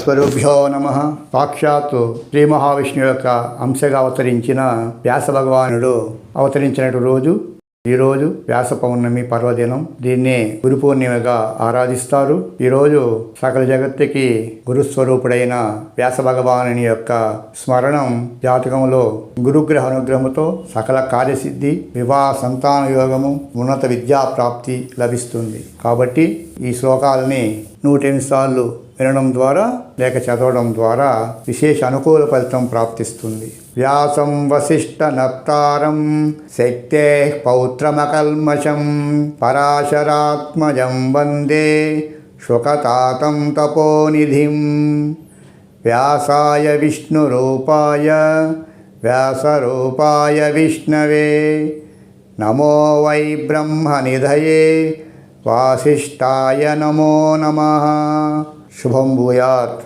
స్వరూభ్యో నమ. సాక్షాత్తు శ్రీ మహావిష్ణువు యొక్క అంశగా అవతరించిన వ్యాస భగవానుడు అవతరించిన రోజు ఈరోజు వ్యాస పౌర్ణమి పర్వదినం దీన్ని గురు పూర్ణిమగా ఆరాధిస్తారు. ఈరోజు సకల జగత్తుకి గురుస్వరూపుడైన వ్యాస భగవానుని యొక్క స్మరణం జాతకంలో గురుగ్రహ అనుగ్రహముతో సకల కార్యసిద్ధి వివాహ సంతాన యోగము ఉన్నత విద్యా ప్రాప్తి లభిస్తుంది. కాబట్టి ఈ శ్లోకాలని నూటెనిమిది సార్లు వినడం ద్వారా లేక చదవడం ద్వారా విశేష అనుకూల ఫలితం ప్రాప్తిస్తుంది. వ్యాసం వశిష్ట నప్తారం శక్తే పౌత్రమకల్మషం పరాశరాత్మజం వందే శుకతాతం తపోనిధిం. వ్యాసాయ విష్ణురూపాయ వ్యాసరూపాయ విష్ణవే. నమో వై బ్రహ్మనిధయే వాసిష్ఠాయ నమో నమః. శుభం భూయాత్.